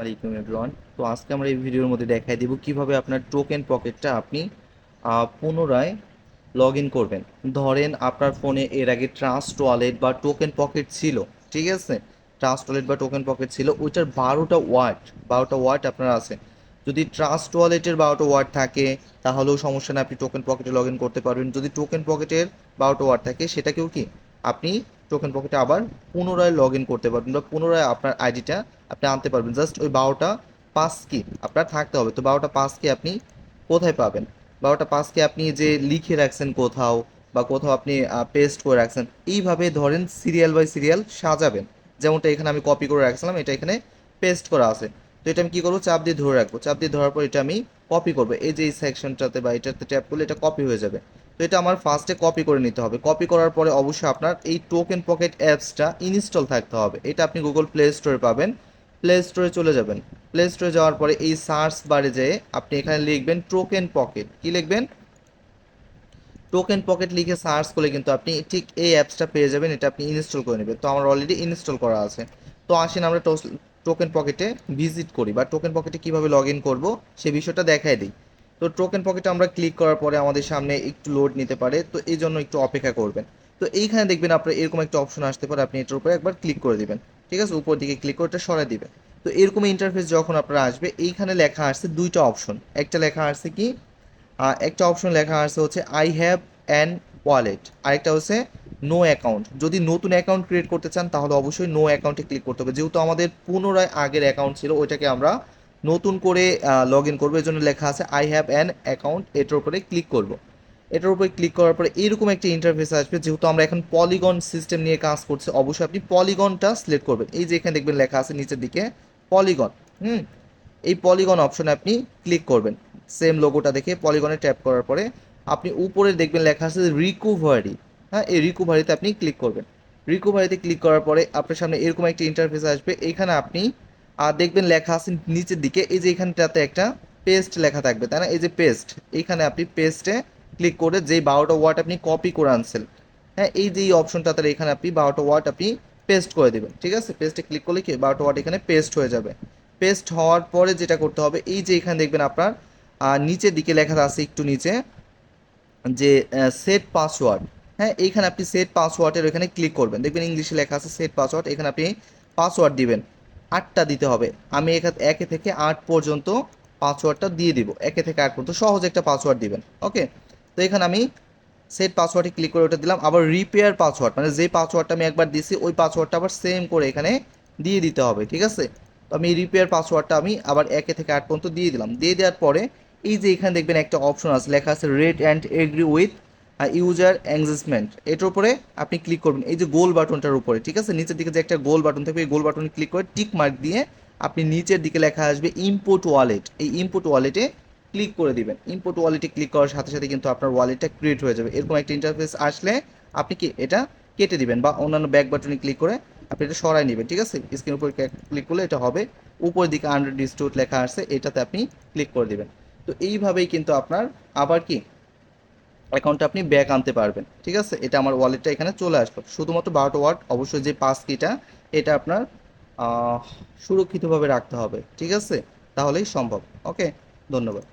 আলাইকুম এভরিওয়ান তো আজকে আমরা এই ভিডিওর মধ্যে দেখাই দিব কীভাবে আপনার টোকেন পকেটটা আপনি পুনরায় লগ ইন করবেন। ধরেন আপনার ফোনে এর আগে ট্রাস্ট ওয়ালেট বা টোকেন পকেট ছিল, ঠিক আছে? ট্রাস্ট ওয়ালেট বা টোকেন পকেট ছিল, ওইটার বারোটা ওয়ার্ড বারোটা ওয়ার্ড আপনার আছে। যদি ট্রাস্ট ওয়ালেটের বারোটা ওয়ার্ড থাকে, তাহলেও সমস্যা নেই, আপনি টোকেন পকেটে লগ ইন করতে পারবেন। যদি টোকেন পকেটের বারোটা ওয়ার্ড থাকে, সেটাকেও কি? আপনি টোকেন পকেটে আবার পুনরায় লগ ইন করতে পারবেন বা পুনরায় আপনার আইডিটা আপনি আনতে পারবেন। জাস্ট ওই বারোটা পাস কি আপনার থাকতে হবে। তো বারোটা পাস কি আপনি কোথায় পাবেন? বারোটা পাস কি আপনি যে লিখে রাখছেন কোথাও বা কোথাও আপনি পেস্ট করে রাখছেন, এইভাবে ধরেন সিরিয়াল বাই সিরিয়াল সাজাবেন। যেমনটা এখানে আমি কপি করে রাখছিলাম, এটা এখানে পেস্ট করা আছে। তো এটা আমি কী করব? চাপ দিয়ে ধরে রাখব। চাপ দিয়ে ধরার পর এটা আমি কপি করব। এই যে এই সেকশনটাতে বা এটাতে ট্যাপ করলে এটা কপি হয়ে যাবে। এটা আমার ফার্স্টে কপি করে নিতে হবে। কপি করার পরে অবশ্যই আপনার এই টোকেন পকেট অ্যাপসটা ইনস্টল থাকতে হবে। এটা আপনি গুগল প্লে স্টোরে পাবেন। প্লে স্টোরে চলে যাবেন। প্লে স্টোরে যাওয়ার পরে এই সার্চ বারে যেয়ে আপনি এখানে লিখবেন টোকেন পকেট কি লিখবেন? টোকেন পকেট লিখে সার্চ করলে কিন্তু আপনি ঠিক এই অ্যাপসটা পেয়ে যাবেন। এটা আপনি ইনস্টল করে নেবেন। তো আমার অলরেডি ইনস্টল করা আছে। তো আসেন আমরা টোকেন পকেটে ভিজিট করি বা টোকেন পকেটে কীভাবে লগ ইন করব সে বিষয়টা দেখাই দিই। তো টোকেন পকেটে আমরা ক্লিক করার পরে আমাদের সামনে একটু লোড নিতে পারে, তো এই জন্য একটু অপেক্ষা করবেন। তো এইখানে দেখবেন আপনার এরকম একটা অপশন আসতে পারে, আপনি এটার উপরে একবার ক্লিক করে দিবেন, ঠিক আছে? উপর দিকে ক্লিক করে এটা সরাই দিবেন। তো এরকম ইন্টারফেস যখন আপনারা আসবে, এইখানে লেখা আসছে দুইটা অপশন একটা লেখা আসছে কি? একটা অপশন লেখা আসছে হচ্ছে আই হ্যাভ অ্যান ওয়ালেট আরেকটা হচ্ছে নো অ্যাকাউন্ট যদি নতুন অ্যাকাউন্ট ক্রিয়েট করতে চান, তাহলে অবশ্যই নো অ্যাকাউন্টে ক্লিক করতে হবে। যেহেতু আমাদের পুনরায় আগের অ্যাকাউন্ট ছিল, ওইটাকে আমরা নতুন করে লগ ইন করব, এর জন্য লেখা আছে আই হ্যাভ অ্যান অ্যাকাউন্ট এটার উপরে ক্লিক করব। এটার উপরে ক্লিক করার পরে এরকম একটা ইন্টারফেস আসবে, যেহেতু আমরা এখন পলিগন সিস্টেম নিয়ে কাজ করছি, অবশ্যই আপনি পলিগনটা সিলেক্ট করবেন। এই যে এখানে দেখবেন লেখা আছে নিচের দিকে পলিগন হুম? এই পলিগন অপশনে আপনি ক্লিক করবেন। সেম লোগোটা দেখে পলিগনে ট্যাপ করার পরে আপনি উপরে দেখবেন লেখা আছে রিকোভারি হ্যাঁ? এই রিকোভারিতে আপনি ক্লিক করবেন। রিকোভারিতে ক্লিক করার পরে আপনার সামনে এরকম একটা ইন্টারফেস আসবে, এখানে আপনি আর দেখবেন লেখা আছে নিচের দিকে, এই যে এখানটাতে একটা পেস্ট লেখা থাকবে, তাই না? এই যে পেস্ট এইখানে আপনি পেস্টে ক্লিক করে যেই বারোটা ওয়ার্ড আপনি কপি করে আনছেন হ্যাঁ এই যে এই অপশনটাতে এখানে আপনি বারোটা ওয়ার্ড আপনি পেস্ট করে দেবেন, ঠিক আছে? পেস্টে ক্লিক করলে কি বারোটা ওয়ার্ড এখানে পেস্ট হয়ে যাবে। পেস্ট হওয়ার পরে যেটা করতে হবে, এই যে এখানে দেখবেন আপনার নিচের দিকে লেখা আছে একটু নিচে, যে সেট পাসওয়ার্ড হ্যাঁ এইখানে আপনি সেট পাসওয়ার্ডের ওখানে ক্লিক করবেন। দেখবেন ইংলিশে লেখা আছে সেট পাসওয়ার্ড এখানে আপনি পাসওয়ার্ড দিবেন। আটটা দিতে হবে। আমি একে থেকে আট পর্যন্ত পাসওয়ার্ডটা দিয়ে দিব। একে থেকে আট পর্যন্ত সহজ একটা পাসওয়ার্ড দিবেন। ওকে? তো এখানে আমি সেট পাসওয়ার্ডে ক্লিক করে ওটা দিলাম। আবার রিপেয়ার পাসওয়ার্ড মানে যে পাসওয়ার্ডটা আমি একবার দিয়েছি ওই পাসওয়ার্ডটা আবার সেম করে এখানে দিয়ে দিতে হবে, ঠিক আছে? তো আমি রিপেয়ার পাসওয়ার্ডটা আমি আবার একে থেকে আট পর্যন্ত দিয়ে দিলাম। দিয়ে দেওয়ার পরে এই যে এখানে দেখবেন একটা অপশন আছে, লেখা আছে read and agree with user engagement এটার উপরে আপনি ক্লিক করবেন। এই যে গোল বাটনটার উপরে, ঠিক আছে? নিচের দিকে যে একটা গোল বাটন থাকবে, এই গোল বাটনে ক্লিক করে টিক মার্ক দিয়ে আপনি নিচের দিকে লেখা আসবে ইম্পোর্ট ওয়ালেট এই ইম্পোর্ট ওয়ালেটে ক্লিক করে দিবেন। ইম্পোর্ট ওয়ালেটে ক্লিক করার সাথে সাথে কিন্তু আপনার ওয়ালেটটা ক্রিয়েট হয়ে যাবে। এরকম একটা ইন্টারফেস আসলে আপনি কি এটা কেটে দিবেন বা অন্যান্য ব্যাক বাটনে ক্লিক করে আপনি এটা সরাই নেবেন, ঠিক আছে? স্ক্রিন উপর ক্লিক করলে এটা হবে। উপরের দিকে আন্ডার ডিস্ট্রিবিউট লেখা আসছে, এটাতে আপনি ক্লিক করে দিবেন। তো এইভাবেই কিন্তু আপনার আবার কি অ্যাকাউন্টটা আপনি ব্যাক আনতে পারবেন, ঠিক আছে? এটা আমার ওয়ালেটটা এখানে চলে আসবে শুধুমাত্র বারোটা ওয়ার্ড অবশ্যই যে পাস কিটা এটা আপনার সুরক্ষিতভাবে রাখতে হবে, ঠিক আছে? তাহলেই সম্ভব ওকে ধন্যবাদ।